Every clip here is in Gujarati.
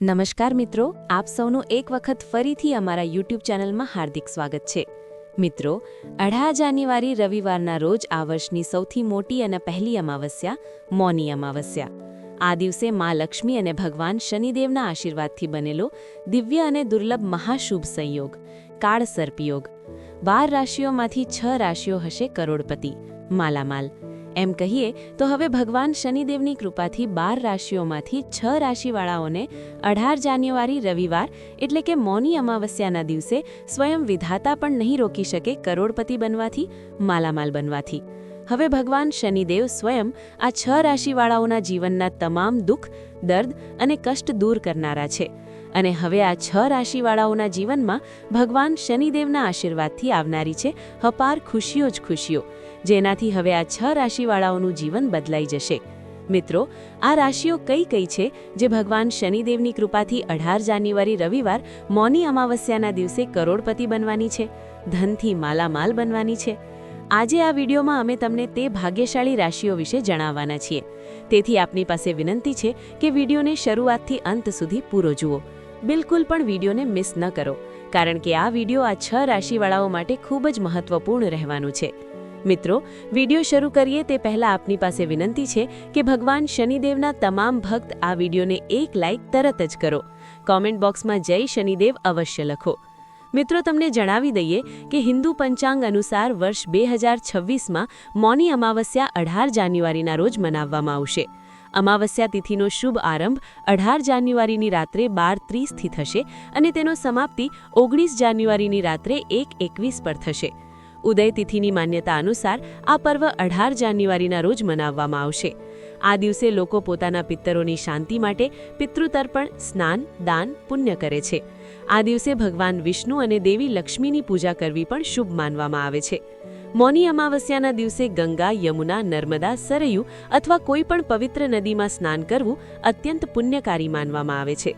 નમસ્કાર મિત્રો, આપ સૌનું એક વખત ફરીથી અમારા યુટ્યુબ ચેનલમાં હાર્દિક સ્વાગત છે. મિત્રો, અઢાર જાન્યુઆરી રવિવારના રોજ આ વર્ષની સૌથી મોટી અને પહેલી અમાવસ્યા મૌની અમાવસ્યા. આ દિવસે મા લક્ષ્મી અને ભગવાન શનિદેવના આશીર્વાદથી બનેલો દિવ્ય અને દુર્લભ મહાશુભ સંયોગ કાળ સર્પયોગ બાર રાશિઓમાંથી છ રાશિઓ હશે કરોડપતિ, માલામાલ. એમ કહીએ તો હવે ભગવાન શનિદેવની કૃપાથી બાર રાશિઓમાંથી છ રાશિવાળાઓને અઢાર જાન્યુઆરી રવિવાર એટલે કે મૌની અમાવસ્યાના દિવસે સ્વયં વિધાતા પણ નહીં રોકી શકે કરોડપતિ બનવાથી, માલામાલ બનવાથી. હવે ભગવાન શનિદેવ સ્વયં આ છ રાશિવાળાઓના જીવનના તમામ દુઃખ, દર્દ અને કષ્ટ દૂર કરનારા છે. અને હવે આ છ રાશિવાળાઓના જીવનમાં ભગવાન શનિદેવના આશીર્વાદથી આવનારી છે, હપાર ખુશીઓ જ ખુશીઓ. જેનાથી હવે આ છ રાશિવાળાઓનું જીવન બદલાઈ જશે. મિત્રો, આ રાશિઓ કઈ કઈ છે જે ભગવાન શનિદેવની કૃપાથી અઢાર જાન્યુઆરી રવિવાર મૌની અમાવસ્યાના દિવસે કરોડપતિ બનવાની છે, ધનથી માલામાલ બનવાની છે. આજે આ વિડીયોમાં અમે તમને તે ભાગ્યશાળી રાશિઓ વિશે જણાવવાના છીએ. તેથી આપની પાસે વિનંતી છે કે વિડીયોને શરૂઆતથી અંત સુધી પૂરો જુઓ. બિલકુલ પણ વિડીયોને મિસ ન કરો, કારણ કે આ વીડિયો આ છ રાશિવાળાઓ માટે ખૂબ જ મહત્વપૂર્ણ રહેવાનું છે. મિત્રો, વીડિયો શરૂ કરીએ તે પહેલા આપની પાસે વિનંતી છે કે ભગવાન શનિદેવના તમામ ભક્ત આ વિડીયોને એક લાઇક તરત જ કરો. કોમેન્ટ બોક્સમાં જય શનિદેવ અવશ્ય લખો. મિત્રો, તમને જણાવી દઈએ કે હિન્દુ પંચાંગ અનુસાર વર્ષ બે હજાર છવ્વીસમાં મૌની અમાવસ્યા અઢાર જાન્યુઆરીના રોજ મનાવવામાં આવશે. અમાવસ્યા તિથિનો શુભ આરંભ અઢાર જાન્યુઆરીની રાત્રે બાર ત્રીસથી થશે અને તેનો સમાપ્તિ ઓગણીસ જાન્યુઆરીની રાત્રે એક એકવીસ પર થશે. ઉદય તિથિની માન્યતા અનુસાર આ પર્વ અઢાર જાન્યુઆરીના રોજ મનાવવામાં આવશે. આ દિવસે લોકો પોતાના પિત્તરોની શાંતિ માટે પિતૃતર્પણ, સ્નાન, દાન, પુણ્ય કરે છે. આ દિવસે ભગવાન વિષ્ણુ અને દેવી લક્ષ્મીની પૂજા કરવી પણ શુભ માનવામાં આવે છે. મૌની અમાવસ્યાના દિવસે ગંગા, યમુના, નર્મદા, સરયુ અથવા કોઈ પણ પવિત્ર નદીમાં સ્નાન કરવું અત્યંત પુણ્યકારી માનવામાં આવે છે.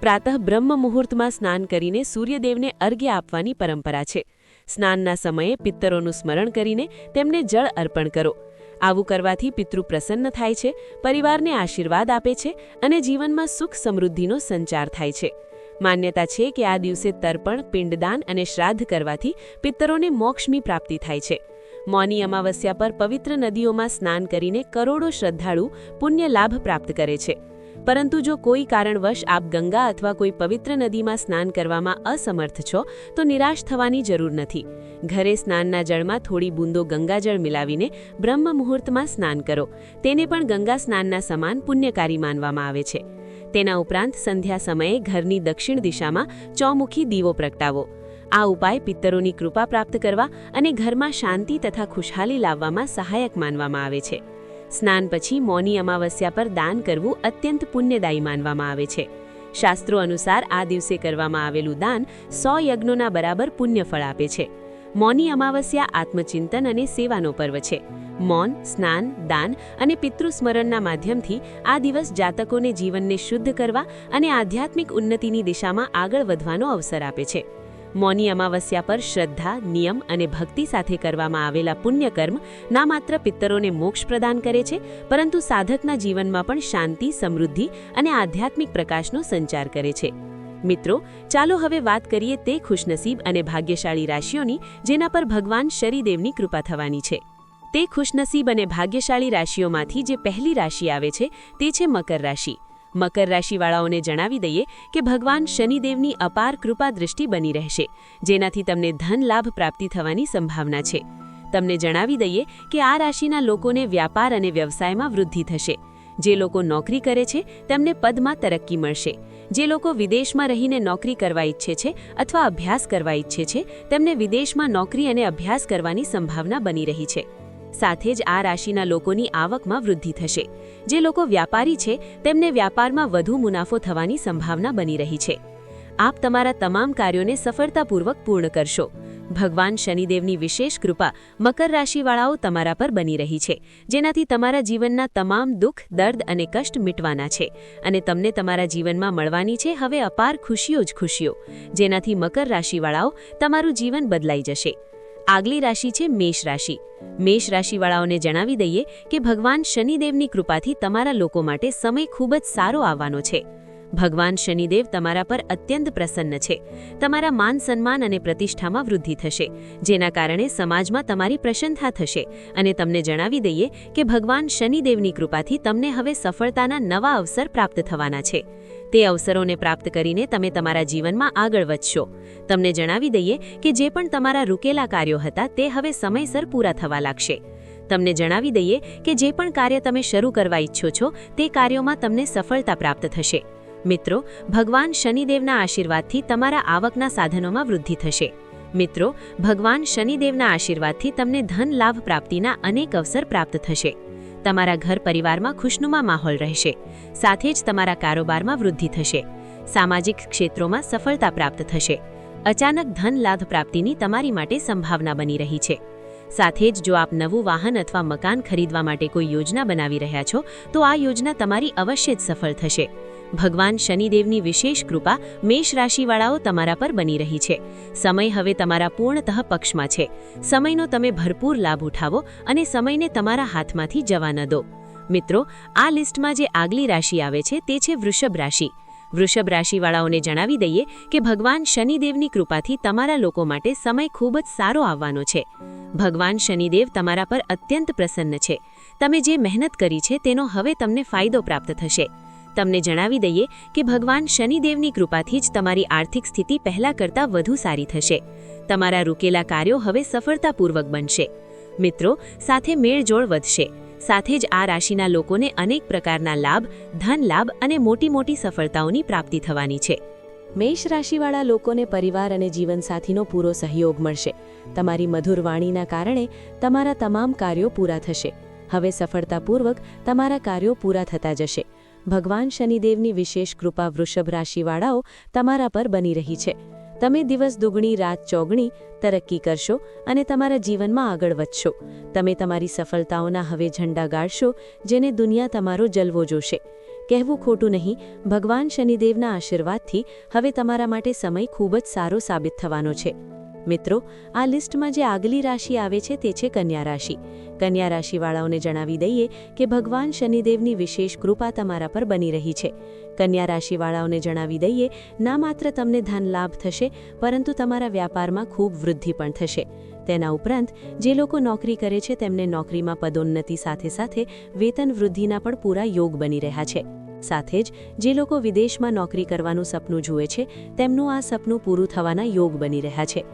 પ્રાતઃ બ્રહ્મ મુહૂર્તમાં સ્નાન કરીને સૂર્યદેવને અર્ઘ્ય આપવાની પરંપરા છે. સ્નાનના સમયે પિત્તરોનું સ્મરણ કરીને તેમને જળ અર્પણ કરો. આવું કરવાથી પિતૃ પ્રસન્ન થાય છે, પરિવારને આશીર્વાદ આપે છે અને જીવનમાં સુખ સમૃદ્ધિનો સંચાર થાય છે. માન્યતા છે કે આ દિવસે તર્પણ, પિંડદાન અને શ્રાદ્ધ કરવાથી પિત્તરોને મોક્ષની પ્રાપ્તિ થાય છે. મૌની અમાવસ્યા પર પવિત્ર નદીઓમાં સ્નાન કરીને કરોડો શ્રદ્ધાળુ પુણ્ય લાભ પ્રાપ્ત કરે છે. પરંતુ જો કોઈ કારણવશ આપ ગંગા અથવા કોઈ પવિત્ર નદીમાં સ્નાન કરવામાં અસમર્થ છો, તો નિરાશ થવાની જરૂર નથી. ઘરે સ્નાનના જળમાં થોડી બૂંદો ગંગાજળ મિલાવીને બ્રહ્મ મુહૂર્તમાં સ્નાન કરો. તેને પણ ગંગા સ્નાનના સમાન પુણ્યકારી માનવામાં આવે છે. તેના ઉપરાંત સંધ્યા સમયે ઘરની દક્ષિણ દિશામાં ચોમુખી દીવો પ્રગટાવો. આ ઉપાય પિત્તરોની કૃપા પ્રાપ્ત કરવા અને ઘરમાં શાંતિ તથા ખુશહાલી લાવવામાં સહાયક માનવામાં આવે છે. સ્નાન પછી મૌની અમાવસ્યા પર દાન કરવું અત્યંત પુણ્યદાયી માનવામાં આવે છે. શાસ્ત્રો અનુસાર આ દિવસે કરવામાં આવેલું દાન સો યજ્ઞોના બરાબર પુણ્યફળ આપે છે. મૌની અમાવસ્યા આત્મચિંતન અને સેવાનો પર્વ છે. મૌન, સ્નાન, દાન અને પિતૃસ્મરણના માધ્યમથી આ દિવસ જાતકોને જીવનને શુદ્ધ કરવા અને આધ્યાત્મિક ઉન્નતિની દિશામાં આગળ વધવાનો અવસર આપે છે. મૌની અમાવસ્યા પર શ્રદ્ધા, નિયમ અને ભક્તિ સાથે કરવામાં આવેલા પુણ્યકર્મ ના માત્ર પિત્તરોને મોક્ષ પ્રદાન કરે છે, પરંતુ સાધકના જીવનમાં પણ શાંતિ, સમૃદ્ધિ અને આધ્યાત્મિક પ્રકાશનો સંચાર કરે છે. મિત્રો, ચાલો હવે વાત કરીએ તે ખુશનસીબ અને ભાગ્યશાળી રાશિઓની, જેના પર ભગવાન શરીદેવની કૃપા થવાની છે. તે ખુશનસીબ અને ભાગ્યશાળી રાશિઓમાંથી જે પહેલી રાશિ આવે છે, તે છે મકર રાશિ. મકર રાશિવાળાઓને જણાવી દઈએ કે ભગવાન શનિદેવની અપાર કૃપા દૃષ્ટિ બની રહેશે, જેનાથી તમને ધન લાભ પ્રાપ્તિ થવાની સંભાવના છે. તમને જણાવી દઈએ કે આ રાશિના લોકોને વ્યાપાર અને વ્યવસાયમાં વૃદ્ધિ થશે. જે લોકો નોકરી કરે છે, તેમને પદમાં તરક્કી મળશે. જે લોકો વિદેશમાં રહીને નોકરી કરવા ઈચ્છે છે અથવા અભ્યાસ કરવા ઈચ્છે છે, તેમને વિદેશમાં નોકરી અને અભ્યાસ કરવાની સંભાવના બની રહી છે. સાથે જ આ રાશિના લોકોની આવકમાં વૃદ્ધિ થશે. જે લોકો વ્યાપારી છે, તેમને વ્યાપારમાં વધુ મુનાફો થવાની સંભાવના બની રહી છે. આપ તમારા તમામ કાર્યોને સફળતાપૂર્વક પૂર્ણ કરશો. ભગવાન શનિદેવની વિશેષ કૃપા મકર રાશિવાળાઓ તમારા પર બની રહી છે, જેનાથી તમારા જીવનના તમામ દુઃખ, દર્દ અને કષ્ટ મિટવાના છે અને તમને તમારા જીવનમાં મળવાની છે હવે અપાર ખુશીઓ જ ખુશીઓ, જેનાથી મકર રાશિવાળાઓ તમારું જીવન બદલાઈ જશે. આગલી રાશિ છે મેષ રાશિ. મેષ રાશિવાળાઓને જણાવી દઈએ કે ભગવાન શનિદેવની કૃપાથી તમારા લોકો માટે સમય ખૂબ જ સારો આવવાનો છે. ભગવાન શનિદેવ તમારા પર અત્યંત પ્રસન્ન છે. તમારા માન સન્માન અને પ્રતિષ્ઠામાં વૃદ્ધિ થશે. જેના કારણે સમાજમાં તમારી પ્રશંસા થશે. અને તમને જણાવી દઈએ કે ભગવાન શનિદેવની કૃપાથી તમને હવે સફળતાના નવા અવસર પ્રાપ્ત થવાના છે. તે અવસરોને પ્રાપ્ત કરીને તમે તમારા જીવનમાં આગળ વધશો. તમને જણાવી દઈએ કે જે પણ તમારા રૂકેલા કાર્યો હતા તે હવે સમયસર પૂરા થવા લાગશે. તમને જણાવી દઈએ કે જે પણ કાર્ય તમે શરૂ કરવા ઈચ્છો છો તે કાર્યોમાં તમને સફળતા પ્રાપ્ત થશે. મિત્રો, ભગવાન શનિદેવના આશીર્વાદથી તમારા આવકના સાધનોમાં વૃદ્ધિ થશે. મિત્રો, ભગવાન શનિદેવના આશીર્વાદથી તમને ધન લાભ પ્રાપ્તિના અનેક અવસર પ્રાપ્ત થશે. તમારા ઘર પરિવારમાં ખુશનુમા માહોલ રહેશે. સાથે જ તમારા કારોબારમાં વૃદ્ધિ થશે. સામાજિક ક્ષેત્રોમાં સફળતા પ્રાપ્ત થશે. અચાનક ધન લાભ પ્રાપ્તિની તમારી માટે સંભાવના બની રહી છે. સાથે જ જો આપ નવું વાહન અથવા મકાન ખરીદવા માટે કોઈ યોજના બનાવી રહ્યા છો, તો આ યોજના તમારી અવશ્ય જ સફળ થશે. ભગવાન શનિદેવની વિશેષ કૃપા મેષ રાશિવાળાઓ તમારા પર બની રહી છે. સમય હવે તમારા પૂર્ણતઃ પક્ષમાં છે. સમયનો તમે ભરપૂર લાભ ઉઠાવો અને સમયને તમારા હાથમાંથી જવા ન દો. મિત્રો, આ લિસ્ટમાં જે આગલી રાશિ આવે છે તે છે વૃષભ રાશિ. વૃષભ રાશિવાળાઓને જણાવી દઈએ કે ભગવાન શનિદેવની કૃપાથી તમારા લોકો માટે સમય ખૂબ જ સારો આવવાનો છે. ભગવાન શનિદેવ તમારા પર અત્યંત પ્રસન્ન છે. તમે જે મહેનત કરી છે તેનો હવે તમને ફાયદો પ્રાપ્ત થશે. તમને જણાવી દઈએ કે ભગવાન શનિદેવની કૃપાથી જ તમારી આર્થિક સ્થિતિ પહેલા કરતાં વધુ સારી થશે. તમારા રૂકેલા કાર્યો હવે સફળતાપૂર્વક બનશે. મિત્રો, સાથે મેળજોળ વધશે. સાથે જ આ રાશિના લોકોને અનેક પ્રકારના લાભ, ધન લાભ અને મોટી મોટી સફળતાઓની પ્રાપ્તિ થવાની છે. મેષ રાશિવાળા લોકોને પરિવાર અને જીવનસાથીનો પૂરો સહયોગ મળશે. તમારી મધુર વાણીના કારણે તમારા તમામ કાર્યો પૂરા થશે. હવે સફળતાપૂર્વક તમારા કાર્યો પૂરા થતા જશે. ભગવાન શનિદેવની વિશેષ કૃપા વૃષભ રાશિવાળાઓ તમારા પર બની રહી છે. તમે દિવસ દુગણી, રાત ચોગણી તરક્કી કરશો અને તમારા જીવનમાં આગળ વધશો. તમે તમારી સફળતાઓના હવે ઝંડા ગાળશો, જેને દુનિયા તમારો જલવો જોશે. કહેવું ખોટું નહીં, ભગવાન શનિદેવના આશીર્વાદથી હવે તમારા માટે સમય ખૂબ જ સારો સાબિત થવાનો છે. મિત્રો, આ લિસ્ટમાં જે આગલી રાશિ આવે છે તે છે કન્યા રાશિ. કન્યા રાશિવાળાઓને જણાવી દઈએ કે ભગવાન શનિદેવની વિશેષ કૃપા તમારા પર બની રહી છે. કન્યા રાશિવાળાઓને જણાવી દઈએ, ના માત્ર તમને ધન લાભ થશે, પરંતુ તમારા વ્યાપારમાં ખૂબ વૃદ્ધિ પણ થશે. તેના ઉપરાંત, જે લોકો નોકરી કરે છે તેમને નોકરીમાં પદોન્નતિ સાથે સાથે વેતન વૃદ્ધિના પણ પૂરા યોગ બની રહ્યા છે. સાથે જ, જે લોકો વિદેશમાં નોકરી કરવાનું સપનું જુએ છે, તેમનું આ સપનું પૂરું થવાના યોગ બની રહ્યા છે.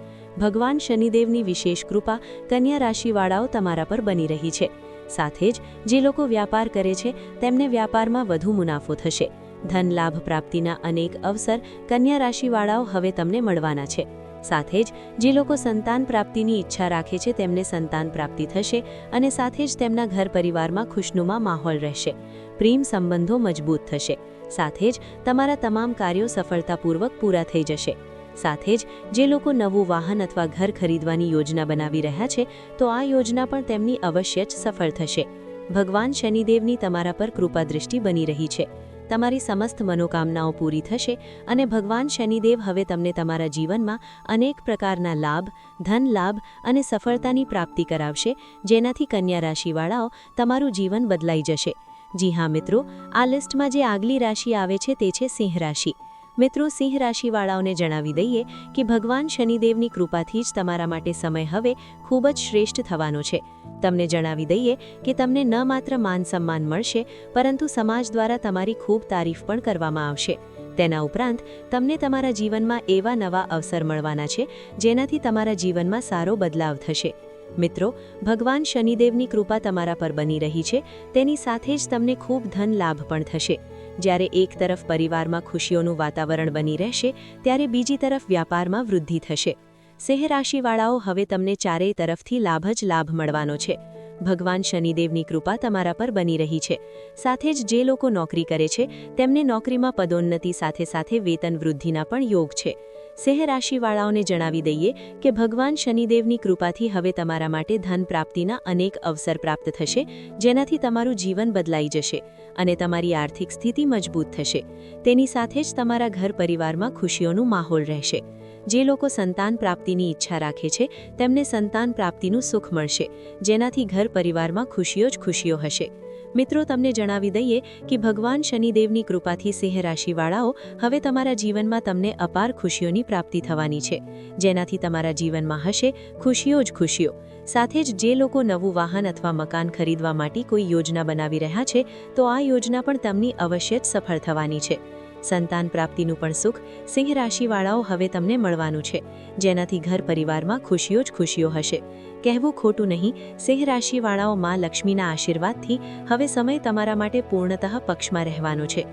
ભગવાન શનિદેવની વિશેષ કૃપા કન્યા રાશિવાળાઓ તમારા પર બની રહી છે. સાથે જ જે લોકો વ્યાપાર કરે છે, તેમને વ્યાપારમાં વધુ મુનાફો થશે. ધન લાભ પ્રાપ્તિના અનેક અવસર કન્યા રાશિવાળાઓ હવે તમને મળવાના છે. સાથે જ જે લોકો સંતાન પ્રાપ્તિની ઈચ્છા રાખે છે, તેમને સંતાન પ્રાપ્તિ થશે અને સાથે જ તેમના ઘર પરિવારમાં ખુશનુમા માહોલ રહેશે. પ્રેમ સંબંધો મજબૂત થશે. સાથે જ તમારા તમામ કાર્યો સફળતાપૂર્વક પૂરા થઈ જશે. સાથે જ જે લોકો નવું વાહન અથવા ઘર ખરીદવાની યોજના બનાવી રહ્યા છે, તો આ યોજના પણ તેમની અવશ્ય જ સફળ થશે. ભગવાન શનિદેવની તમારા પર કૃપા દૃષ્ટિ બની રહી છે. તમારી સમસ્ત મનોકામનાઓ પૂરી થશે અને ભગવાન શનિદેવ હવે તમને તમારા જીવનમાં અનેક પ્રકારના લાભ, ધન લાભ અને સફળતાની પ્રાપ્તિ કરાવશે, જેનાથી કન્યા રાશિવાળાઓ તમારું જીવન બદલાઈ જશે. જી હા મિત્રો, આ લિસ્ટમાં જે આગલી રાશિ આવે છે તે છે સિંહ રાશિ. મિત્રો, સિંહ રાશિવાળાઓને જણાવી દઈએ કે ભગવાન શનિદેવની કૃપાથી જ તમારા માટે સમય હવે ખૂબ જ શ્રેષ્ઠ થવાનો છે. તમને જણાવી દઈએ કે તમને ન માત્ર માન સન્માન મળશે, પરંતુ સમાજ દ્વારા તમારી ખૂબ તારીફ પણ કરવામાં આવશે. તેના ઉપરાંત, તમને તમારા જીવનમાં એવા નવા અવસર મળવાના છે, જેનાથી તમારા જીવનમાં સારો બદલાવ થશે. મિત્રો, ભગવાન શનિદેવની કૃપા તમારા પર બની રહી છે, તેની સાથે જ તમને ખૂબ ધન લાભ પણ થશે. જ્યારે એક તરફ પરિવારમાં ખુશીઓનું વાતાવરણ બની રહેશે, ત્યારે બીજી તરફ વ્યાપારમાં વૃદ્ધિ થશે. સિંહ રાશિવાળાઓ હવે તમને ચારેય તરફથી લાભ જ લાભ મળવાનો છે. ભગવાન શનિદેવની કૃપા તમારા પર બની રહી છે. સાથે જ જે લોકો નોકરી કરે છે, તેમને નોકરીમાં પદોન્નતિ સાથે સાથે વેતન વૃદ્ધિના પણ યોગ છે. સિંહ રાશિવાળાઓને જણાવી દઈએ કે ભગવાન શનિદેવની કૃપાથી હવે તમારા માટે ધન પ્રાપ્તિના અનેક અવસર પ્રાપ્ત થશે, જેનાથી તમારું જીવન બદલાઈ જશે અને તમારી આર્થિક સ્થિતિ મજબૂત થશે. તેની સાથે જ તમારા ઘર પરિવારમાં ખુશીઓનું માહોલ રહેશે. જે લોકો સંતાન પ્રાપ્તિની ઈચ્છા રાખે છે, તેમને સંતાન પ્રાપ્તિનું સુખ મળશે, જેનાથી ઘર પરિવારમાં ખુશીઓ જ ખુશીઓ હશે. મિત્રો, તમને જણાવી દઈએ કે ભગવાન શનિદેવની કૃપાથી સિંહ રાશિવાળાઓ હવે તમારા જીવનમાં તમને અપાર ખુશીઓની પ્રાપ્તિ થવાની છે. જેનાથી તમારા જીવનમાં હશે ખુશીઓ જ ખુશીઓ. સાથે જ જે લોકો નવું વાહન અથવા મકાન ખરીદવા માટે કોઈ યોજના બનાવી રહ્યા છે, તો આ યોજના પણ તેમની અવશ્ય જ સફળ થવાની છે. સંતાન પ્રાપ્તિનું પણ સુખ સિંહ રાશિવાળાઓ હવે તમને મળવાનું છે. જેનાથી ઘર પરિવારમાં ખુશીઓ જ ખુશીઓ હશે. કહેવું ખોટું નહીં સિંહ રાશિવાળાઓ માં લક્ષ્મીના આશીર્વાદથી હવે સમય તમારા માટે પૂર્ણતઃ પક્ષમાં રહેવાનો છે.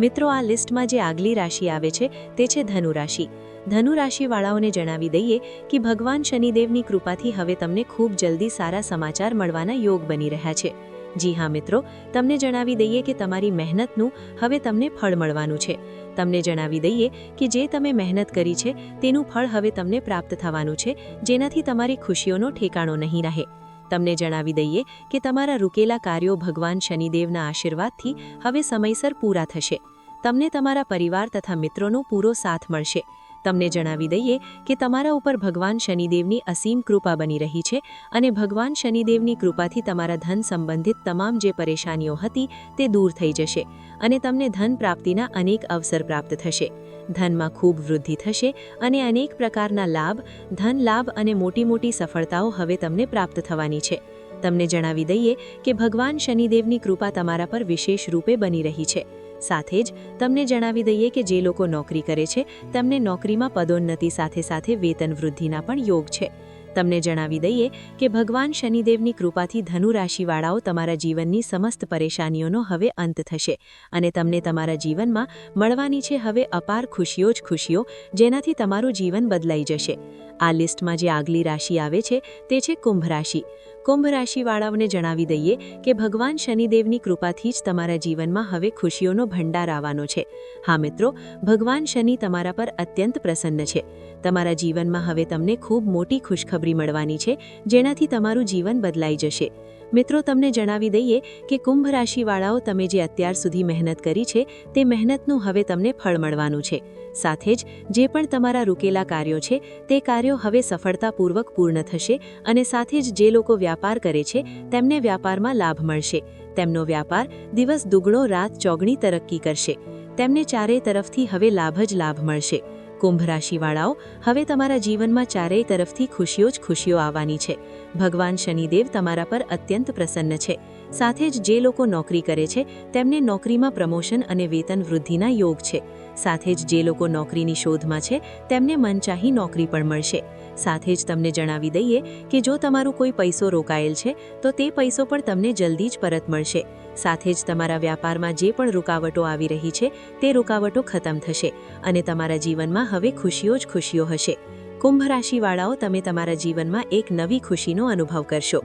મિત્રો, આ લિસ્ટમાં જે આગલી રાશિ આવે છે, તે છે ધનુ રાશિ ધનુ રાશિવાળાઓને જણાવી દઈએ કે ભગવાન શનિદેવની કૃપાથી હવે તમને ખૂબ જલ્દી સારા સમાચાર મળવાના યોગ બની રહ્યા છે. જી હા મિત્રો, તમને જણાવી દઈએ કે તમારી મહેનતનું હવે તમને ફળ મળવાનું છે. તમને જણાવી દઈએ કે જે તમે મહેનત કરી છે, તેનું ફળ હવે તમને પ્રાપ્ત થવાનું છે, જેનાથી તમારી ખુશીઓનો ઠેકાણો નહીં રહે. તમને જણાવી દઈએ કે તમારા રૂકેલા કાર્યો ભગવાન શનિદેવના આશીર્વાદથી હવે સમયસર પૂરા થશે. તમને તમારા પરિવાર તથા મિત્રોનો પૂરો સાથ મળશે. તમને જણાવી દઈએ કે તમારા ઉપર ભગવાન શનિદેવની અસીમ કૃપા બની રહી છે અને ભગવાન શનિદેવની કૃપાથી તમારા ધન સંબંધિત તમામ જે પરેશાનીઓ હતી તે દૂર થઈ જશે અને તમને ધન પ્રાપ્તિના અનેક અવસર પ્રાપ્ત થશે. ધનમાં ખૂબ વૃદ્ધિ થશે અને અનેક પ્રકારના લાભ, ધન લાભ અને મોટી મોટી સફળતાઓ હવે તમને પ્રાપ્ત થવાની છે. તમને જણાવી દઈએ કે ભગવાન શનિદેવની કૃપા તમારા પર વિશેષ રૂપે બની રહી છે. સાથે જ તમને જણાવી દઈએ કે જે લોકો નોકરી કરે છે, તેમને નોકરીમાં પદોન્નતિ સાથે સાથે વેતન વૃદ્ધિના પણ યોગ છે. તમને જણાવી દઈએ કે ભગવાન શનિદેવની કૃપાથી ધનુ રાશિવાળાઓ તમારા જીવનની સમસ્ત પરેશાનીઓનો હવે અંત થશે અને તમને તમારા જીવનમાં મળવાની છે હવે અપાર ખુશીઓ જ ખુશીઓ, જેનાથી તમારું જીવન બદલાઈ જશે. આ લિસ્ટમાં જે આગલી રાશિ આવે છે, તે છે કુંભ રાશિ. કુંભ રાશિવાળાઓને જણાવી દઈએ કે ભગવાન શનિદેવની કૃપાથી જ તમારા જીવનમાં હવે ખુશીઓનો ભંડાર આવવાનો છે. હા મિત્રો, ભગવાન શનિ તમારા પર અત્યંત પ્રસન્ન છે. તમારા જીવનમાં હવે તમને ખૂબ મોટી ખુશખબરી મળવાની છે, જેનાથી તમારું જીવન બદલાઈ જશે. મિત્રો, તમને જણાવી દઈએ કે કુંભ રાશિવાળાઓ, તમે જે અત્યાર સુધી મહેનત કરી છે, તે મહેનતનું હવે તમને ફળ મળવાનું છે. સાથે જ જે પણ તમારા રૂકેલા કાર્યો છે, તે કાર્યો હવે સફળતાપૂર્વક પૂર્ણ થશે અને સાથે જ જે લોકો વ્યાપાર કરે છે, તેમને વ્યાપારમાં લાભ મળશે. તેમનો વ્યાપાર દિવસ દુગણો, રાત ચોગણી તરક્કી કરશે. તેમને ચારેય તરફથી હવે લાભ જ લાભ મળશે. કુંભ રાશિવાળાઓ, હવે તમારા જીવનમાં ચારેય તરફથી ખુશીઓ જ ખુશીઓ આવવાની છે. ભગવાન શનિદેવ તમારા પર અત્યંત પ્રસન્ન છે. સાથે જ જે લોકો નોકરી કરે છે, તેમને નોકરીમાં પ્રમોશન અને વેતન વૃદ્ધિના યોગ છે. સાથે જ જે લોકો નોકરીની શોધમાં છે, તેમને મનચાહી નોકરી પણ મળશે. સાથે જ તમને જણાવી દઈએ કે જો તમારું કોઈ પૈસો રોકાયેલ છે, તો તે પૈસો પણ તમને જલ્દી જ પરત મળશે. સાથે જ તમારા વ્યાપારમાં જે પણ રૂકાવટો આવી રહી છે, તે રૂકાવટો ખતમ થશે અને તમારા જીવનમાં હવે ખુશીઓ જ ખુશીઓ હશે. કુંભ રાશિવાળાઓ, તમે તમારા જીવનમાં એક નવી ખુશીનો અનુભવ કરશો.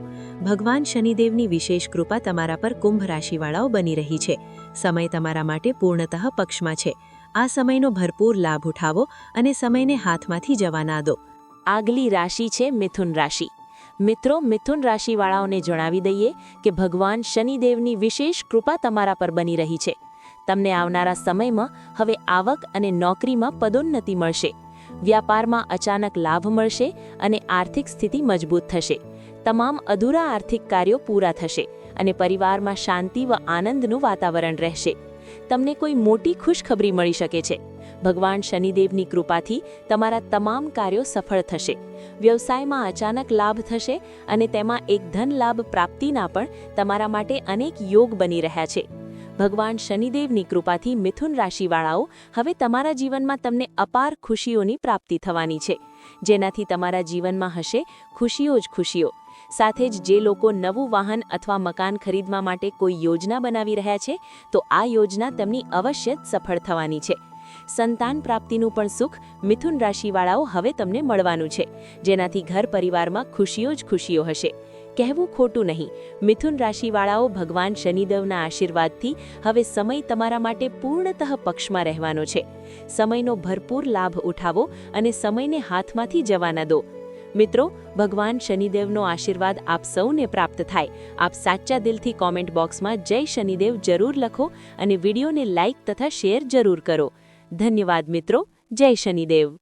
ભગવાન શનિદેવની વિશેષ કૃપા તમારા પર કુંભ રાશિવાળાઓ બની રહી છે. સમય તમારા માટે પૂર્ણતઃ પક્ષમાં છે. આ સમયનો ભરપૂર લાભ ઉઠાવો અને સમયને હાથમાંથી જવા ના દો. આગલી રાશિ છે મિથુન રાશિ. મિત્રો, મિથુન રાશિવાળાઓને જણાવી દઈએ કે ભગવાન શનિદેવની વિશેષ કૃપા તમારા પર બની રહી છે. તમને આવનારા સમયમાં હવે આવક અને નોકરીમાં પદોન્નતિ મળશે. વ્યાપારમાં અચાનક લાભ મળશે અને આર્થિક સ્થિતિ મજબૂત થશે. તમામ અધૂરા આર્થિક કાર્યો પૂરા થશે અને પરિવારમાં શાંતિ વ આનંદનું વાતાવરણ રહેશે. તમને કોઈ મોટી ખુશખબરી મળી શકે છે. ભગવાન શનિદેવની કૃપાથી તમારા તમામ કાર્યો સફળ થશે. વ્યવસાયમાં અચાનક લાભ થશે અને તેમાં એક ધન લાભ પ્રાપ્તિના પણ તમારા માટે અનેક યોગ બની રહ્યા છે. ભગવાન શનિદેવની કૃપાથી મિથુન રાશિવાળાઓ હવે તમારા જીવનમાં તમને અપાર ખુશીઓની પ્રાપ્તિ થવાની છે. જેનાથી તમારા જીવનમાં હશે ખુશીઓ જ ખુશીઓ. સાથે જ જે લોકો નવું વાહન અથવા મકાન ખરીદવા માટે કોઈ યોજના બનાવી રહ્યા છે, તો આ યોજના તેમની અવશ્ય સફળ થવાની છે. સંતાન પ્રાપ્તિનું પણ સુખ મિથુન રાશિવાળાઓ હવે તમને મળવાનું છે, જેનાથી ઘર પરિવારમાં ખુશીઓ જ ખુશીઓ હશે. કહેવું ખોટું નહીં, મિથુન રાશિવાળાઓ ભગવાન શનિદેવના આશીર્વાદથી હવે સમય તમારા માટે પૂર્ણતઃ પક્ષમાં રહેવાનો છે. સમયનો ભરપૂર લાભ ઉઠાવો અને સમયને હાથમાંથી જવાના દો. મિત્રો, ભગવાન શનિદેવનો આશીર્વાદ આપ સૌને પ્રાપ્ત થાય. આપ સાચા દિલથી કોમેન્ટ બોક્સમાં જય શનિદેવ જરૂર લખો અને વિડીયોને લાઇક તથા શેર જરૂર કરો. ધન્યવાદ મિત્રો, જય શનિદેવ.